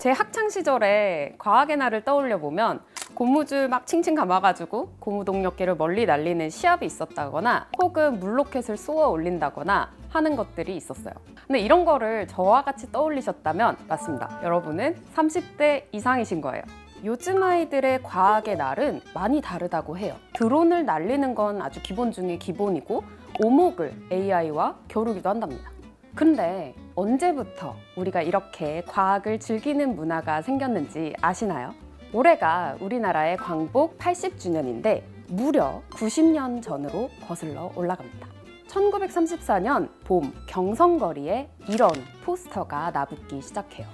제 학창 시절에 과학의 날을 떠올려 보면 고무줄 막 칭칭 감아가지고 고무동력계를 멀리 날리는 시합이 있었다거나 혹은 물로켓을 쏘아 올린다거나 하는 것들이 있었어요. 근데 이런 거를 저와 같이 떠올리셨다면 맞습니다. 여러분은 30대 이상이신 거예요. 요즘 아이들의 과학의 날은 많이 다르다고 해요. 드론을 날리는 건 아주 기본 중에 기본이고 오목을 AI와 겨루기도 한답니다. 근데 언제부터 우리가 이렇게 과학을 즐기는 문화가 생겼는지 아시나요? 올해가 우리나라의 광복 80주년인데 무려 90년 전으로 거슬러 올라갑니다. 1934년 봄 경성거리에 이런 포스터가 나붙기 시작해요.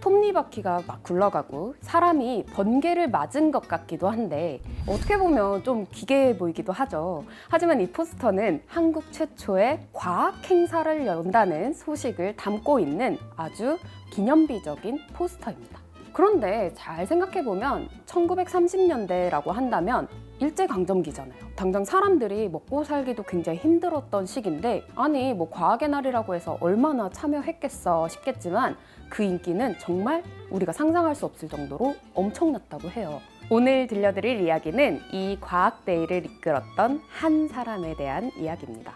톱니바퀴가 막 굴러가고 사람이 번개를 맞은 것 같기도 한데 어떻게 보면 좀 기괴해 보이기도 하죠. 하지만 이 포스터는 한국 최초의 과학 행사를 연다는 소식을 담고 있는 아주 기념비적인 포스터입니다. 그런데 잘 생각해 보면 1930년대라고 한다면 일제강점기잖아요. 당장 사람들이 먹고 살기도 굉장히 힘들었던 시기인데 아니 뭐 과학의 날이라고 해서 얼마나 참여했겠어 싶겠지만 그 인기는 정말 우리가 상상할 수 없을 정도로 엄청났다고 해요. 오늘 들려드릴 이야기는 이 과학데이를 이끌었던 한 사람에 대한 이야기입니다.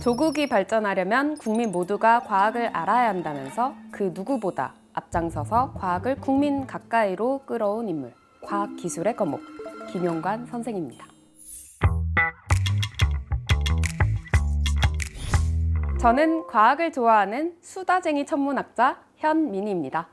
조국이 발전하려면 국민 모두가 과학을 알아야 한다면서 그 누구보다 앞장서서 과학을 국민 가까이로 끌어온 인물, 과학 기술의 거목 김용관 선생입니다. 저는 과학을 좋아하는 수다쟁이 천문학자 현민희입니다.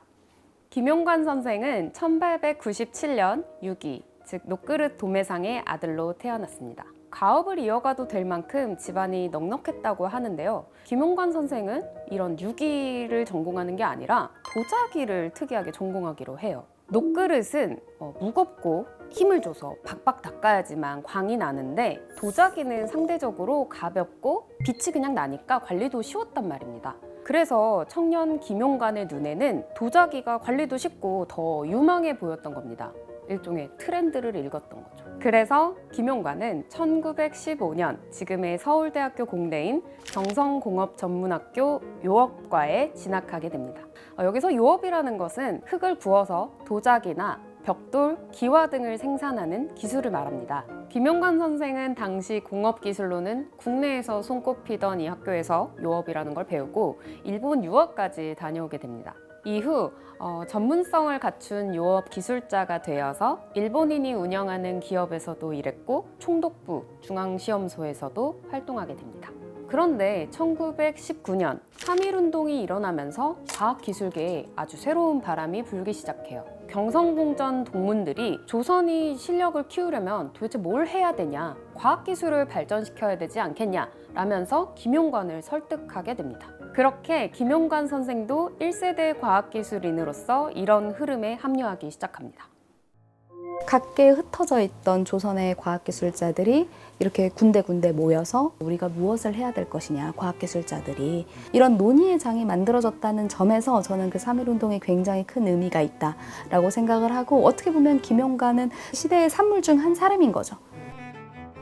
김용관 선생은 1897년 6.2, 즉 노끄릇 도매상의 아들로 태어났습니다. 가업을 이어가도 될 만큼 집안이 넉넉했다고 하는데요. 김용관 선생은 이런 유기를 전공하는 게 아니라 도자기를 특이하게 전공하기로 해요. 녹그릇은 어, 무겁고 힘을 줘서 박박 닦아야지만 광이 나는데 도자기는 상대적으로 가볍고 빛이 그냥 나니까 관리도 쉬웠단 말입니다. 그래서 청년 김용관의 눈에는 도자기가 관리도 쉽고 더 유망해 보였던 겁니다. 일종의 트렌드를 읽었던 거죠. 그래서 김용관은 1915년 지금의 서울대학교 공대인 경성공업전문학교 요업과에 진학하게 됩니다. 어, 여기서 요업이라는 것은 흙을 부어서 도자기나 벽돌, 기와 등을 생산하는 기술을 말합니다. 김용관 선생은 당시 공업 기술로는 국내에서 손꼽히던 이 학교에서 요업이라는 걸 배우고 일본 유학까지 다녀오게 됩니다. 이후 어, 전문성을 갖춘 요업 기술자가 되어서 일본인이 운영하는 기업에서도 일했고 총독부 중앙시험소에서도 활동하게 됩니다. 그런데 1919년 3.1운동이 일어나면서 과학기술계에 아주 새로운 바람이 불기 시작해요. 경성공전 동문들이 조선이 실력을 키우려면 도대체 뭘 해야 되냐, 과학기술을 발전시켜야 되지 않겠냐, 라면서 김용관을 설득하게 됩니다. 그렇게 김용관 선생도 1세대 과학기술인으로서 이런 흐름에 합류하기 시작합니다. 각계에 흩어져 있던 조선의 과학기술자들이 이렇게 군데군데 모여서 우리가 무엇을 해야 될 것이냐 과학기술자들이 이런 논의의 장이 만들어졌다는 점에서 저는 그 3.1운동이 굉장히 큰 의미가 있다라고 생각을 하고 어떻게 보면 김용관은 시대의 산물 중 한 사람인 거죠.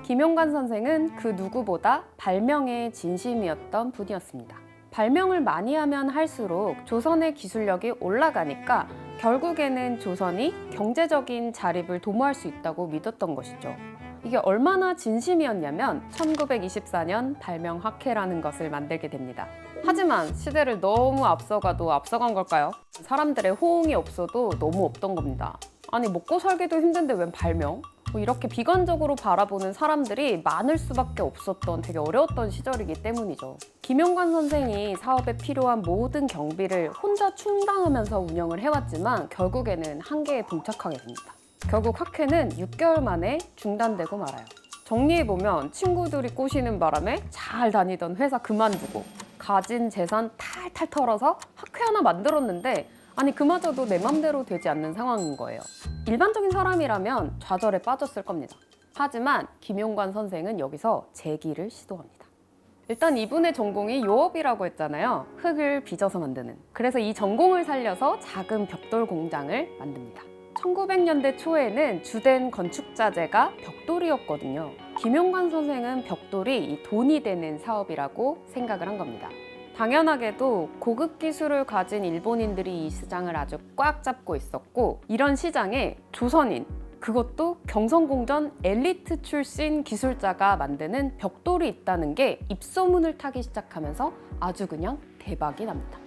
김용관 선생은 그 누구보다 발명의 진심이었던 분이었습니다. 발명을 많이 하면 할수록 조선의 기술력이 올라가니까 결국에는 조선이 경제적인 자립을 도모할 수 있다고 믿었던 것이죠. 이게 얼마나 진심이었냐면 1924년 발명 학회라는 것을 만들게 됩니다. 하지만 시대를 너무 앞서가도 앞서간 걸까요? 사람들의 호응이 없어도 너무 없던 겁니다. 아니 먹고 살기도 힘든데 웬 발명? 뭐 이렇게 비관적으로 바라보는 사람들이 많을 수밖에 없었던 되게 어려웠던 시절이기 때문이죠. 김용관 선생이 사업에 필요한 모든 경비를 혼자 충당하면서 운영을 해왔지만 결국에는 한계에 봉착하게 됩니다. 결국 학회는 6개월 만에 중단되고 말아요. 정리해보면 친구들이 꼬시는 바람에 잘 다니던 회사 그만두고 가진 재산 탈탈 털어서 학회 하나 만들었는데 아니 그마저도 내 맘대로 되지 않는 상황인 거예요. 일반적인 사람이라면 좌절에 빠졌을 겁니다. 하지만 김용관 선생은 여기서 재기를 시도합니다. 일단 이분의 전공이 요업이라고 했잖아요. 흙을 빚어서 만드는. 그래서 이 전공을 살려서 작은 벽돌 공장을 만듭니다. 1900년대 초에는 주된 건축 자재가 벽돌이었거든요. 김용관 선생은 벽돌이 이 돈이 되는 사업이라고 생각을 한 겁니다. 당연하게도 고급 기술을 가진 일본인들이 이 시장을 아주 꽉 잡고 있었고 이런 시장에 조선인 그것도 경성공전 엘리트 출신 기술자가 만드는 벽돌이 있다는 게 입소문을 타기 시작하면서 아주 그냥 대박이 납니다.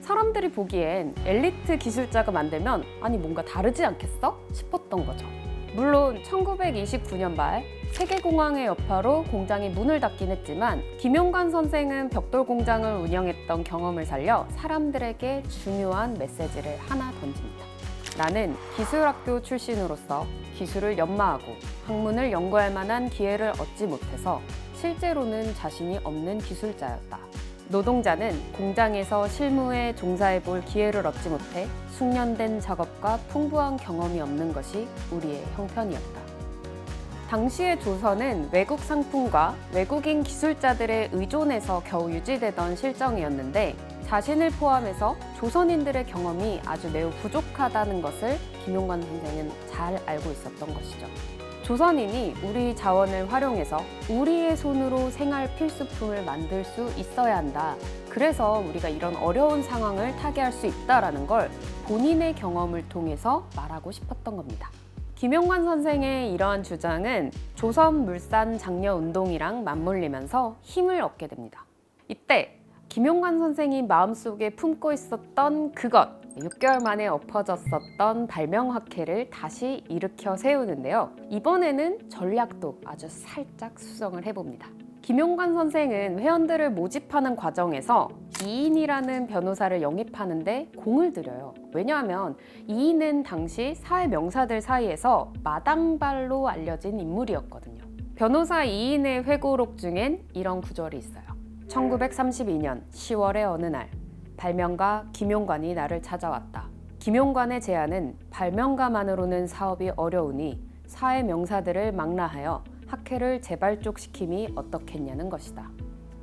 사람들이 보기엔 엘리트 기술자가 만들면 아니 뭔가 다르지 않겠어? 싶었던 거죠. 물론 1929년 말 세계공황의 여파로 공장이 문을 닫긴 했지만 김용관 선생은 벽돌 공장을 운영했던 경험을 살려 사람들에게 중요한 메시지를 하나 던집니다. 나는 기술학교 출신으로서 기술을 연마하고 학문을 연구할 만한 기회를 얻지 못해서 실제로는 자신이 없는 기술자였다. 노동자는 공장에서 실무에 종사해 볼 기회를 얻지 못해 숙련된 작업과 풍부한 경험이 없는 것이 우리의 형편이었다. 당시의 조선은 외국 상품과 외국인 기술자들의 의존에서 겨우 유지되던 실정이었는데 자신을 포함해서 조선인들의 경험이 아주 매우 부족하다는 것을 김용관 선생은 잘 알고 있었던 것이죠. 조선인이 우리 자원을 활용해서 우리의 손으로 생활 필수품을 만들 수 있어야 한다. 그래서 우리가 이런 어려운 상황을 타개할 수 있다라는 걸 본인의 경험을 통해서 말하고 싶었던 겁니다. 김용관 선생의 이러한 주장은 조선 물산 장려 운동이랑 맞물리면서 힘을 얻게 됩니다. 이때 김용관 선생이 마음속에 품고 있었던 그것 6개월 만에 엎어졌었던 발명학회를 다시 일으켜 세우는데요. 이번에는 전략도 아주 살짝 수정을 해봅니다. 김용관 선생은 회원들을 모집하는 과정에서 이인이라는 변호사를 영입하는데 공을 들여요. 왜냐하면 이인은 당시 사회 명사들 사이에서 마당발로 알려진 인물이었거든요. 변호사 이인의 회고록 중엔 이런 구절이 있어요. 1932년 10월의 어느 날 발명가 김용관이 나를 찾아왔다. 김용관의 제안은 발명가만으로는 사업이 어려우니 사회 명사들을 망라하여 학회를 재발족시킴이 어떻겠냐는 것이다.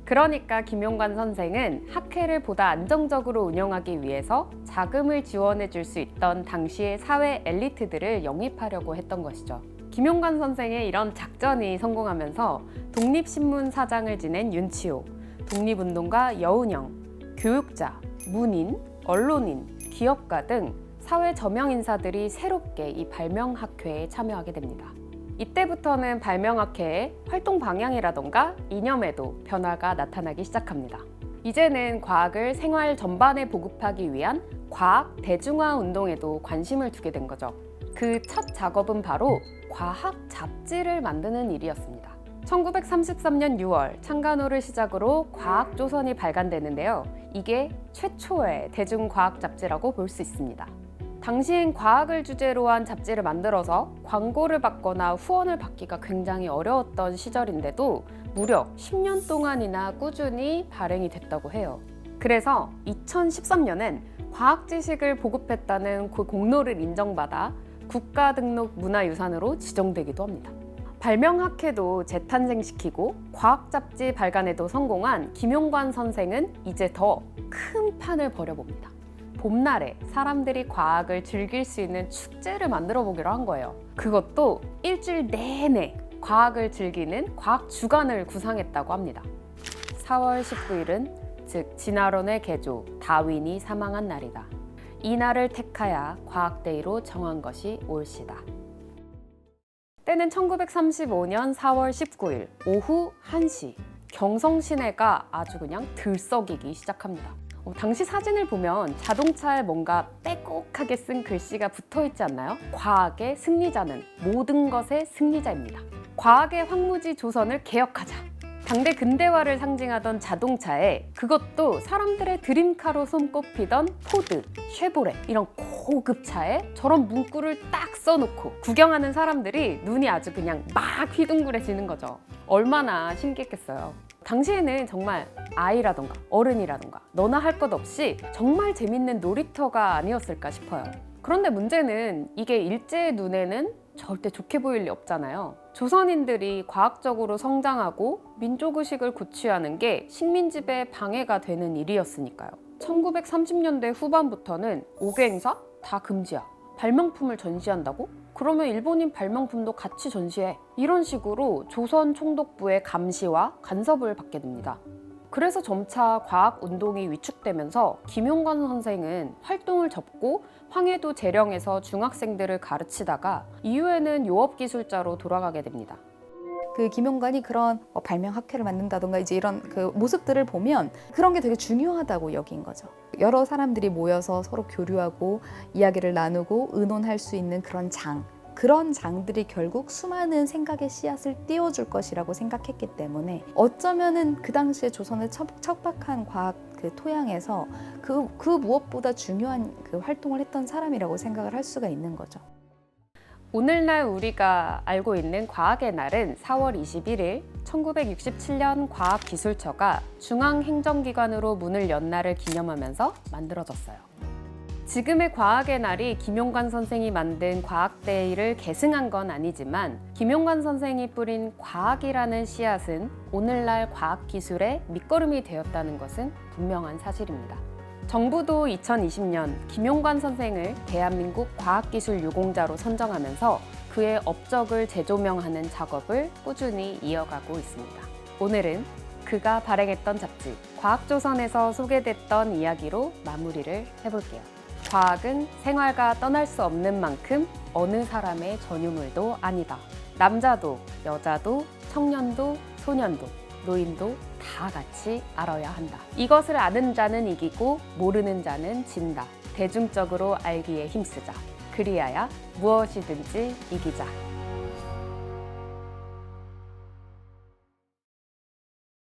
그러니까 김용관 선생은 학회를 보다 안정적으로 운영하기 위해서 자금을 지원해 줄 수 있던 당시의 사회 엘리트들을 영입하려고 했던 것이죠. 김용관 선생의 이런 작전이 성공하면서 독립신문 사장을 지낸 윤치호, 독립운동가 여운형, 교육자, 문인, 언론인, 기업가 등 사회 저명 인사들이 새롭게 이 발명학회에 참여하게 됩니다. 이때부터는 발명학회의 활동 방향이라던가 이념에도 변화가 나타나기 시작합니다. 이제는 과학을 생활 전반에 보급하기 위한 과학 대중화 운동에도 관심을 두게 된 거죠. 그 첫 작업은 바로 과학 잡지를 만드는 일이었습니다. 1933년 6월 창간호를 시작으로 과학조선이 발간되는데요. 이게 최초의 대중과학 잡지라고 볼 수 있습니다. 당시엔 과학을 주제로 한 잡지를 만들어서 광고를 받거나 후원을 받기가 굉장히 어려웠던 시절인데도 무려 10년 동안이나 꾸준히 발행이 됐다고 해요. 그래서 2013년엔 과학 지식을 보급했다는 그 공로를 인정받아 국가 등록 문화유산으로 지정되기도 합니다. 발명학회도 재탄생시키고 과학 잡지 발간에도 성공한 김용관 선생은 이제 더 큰 판을 벌여봅니다. 봄날에 사람들이 과학을 즐길 수 있는 축제를 만들어 보기로 한 거예요. 그것도 일주일 내내 과학을 즐기는 과학 주간을 구상했다고 합니다. 4월 19일은 즉 진화론의 개조 다윈이 사망한 날이다. 이 날을 택하여 과학데이로 정한 것이 옳시다. 때는 1935년 4월 19일 오후 1시 경성 시내가 아주 그냥 들썩이기 시작합니다. 어, 당시 사진을 보면 자동차에 뭔가 빼곡하게 쓴 글씨가 붙어 있지 않나요? 과학의 승리자는 모든 것의 승리자입니다. 과학의 황무지 조선을 개혁하자. 당대 근대화를 상징하던 자동차에 그것도 사람들의 드림카로 손꼽히던 포드, 쉐보레 이런 고급 차에 저런 문구를 딱 써놓고 구경하는 사람들이 눈이 아주 그냥 막 휘둥그레지는 거죠. 얼마나 신기했겠어요. 당시에는 정말 아이라던가 어른이라던가 너나 할 것 없이 정말 재밌는 놀이터가 아니었을까 싶어요. 그런데 문제는 이게 일제의 눈에는 절대 좋게 보일 리 없잖아요. 조선인들이 과학적으로 성장하고 민족의식을 고취하는 게 식민지배에 방해가 되는 일이었으니까요. 1930년대 후반부터는 오개행사 다 금지야. 발명품을 전시한다고? 그러면 일본인 발명품도 같이 전시해. 이런 식으로 조선 총독부의 감시와 간섭을 받게 됩니다. 그래서 점차 과학 운동이 위축되면서 김용관 선생은 활동을 접고 황해도 재령에서 중학생들을 가르치다가 이후에는 요업 기술자로 돌아가게 됩니다. 그 김용관이 그런 뭐 발명 학회를 만든다던가 이제 이런 그 모습들을 보면 그런 게 되게 중요하다고 여긴 거죠. 여러 사람들이 모여서 서로 교류하고 이야기를 나누고 의논할 수 있는 그런 장. 그런 장들이 결국 수많은 생각의 씨앗을 띄워줄 것이라고 생각했기 때문에 어쩌면은 그 당시에 조선의 척, 척박한 과학 그 토양에서 그, 그 무엇보다 중요한 그 활동을 했던 사람이라고 생각을 할 수가 있는 거죠. 오늘날 우리가 알고 있는 과학의 날은 4월 21일 1967년 과학기술처가 중앙행정기관으로 문을 연 날을 기념하면서 만들어졌어요. 지금의 과학의 날이 김용관 선생이 만든 과학데이를 계승한 건 아니지만 김용관 선생이 뿌린 과학이라는 씨앗은 오늘날 과학기술의 밑거름이 되었다는 것은 분명한 사실입니다. 정부도 2020년 김용관 선생을 대한민국 과학기술 유공자로 선정하면서 그의 업적을 재조명하는 작업을 꾸준히 이어가고 있습니다. 오늘은 그가 발행했던 잡지 과학조선에서 소개됐던 이야기로 마무리를 해볼게요. 과학은 생활과 떠날 수 없는 만큼 어느 사람의 전유물도 아니다. 남자도, 여자도, 청년도, 소년도, 노인도 다 같이 알아야 한다. 이것을 아는 자는 이기고 모르는 자는 진다. 대중적으로 알기에 힘쓰자. 그리하여 무엇이든지 이기자.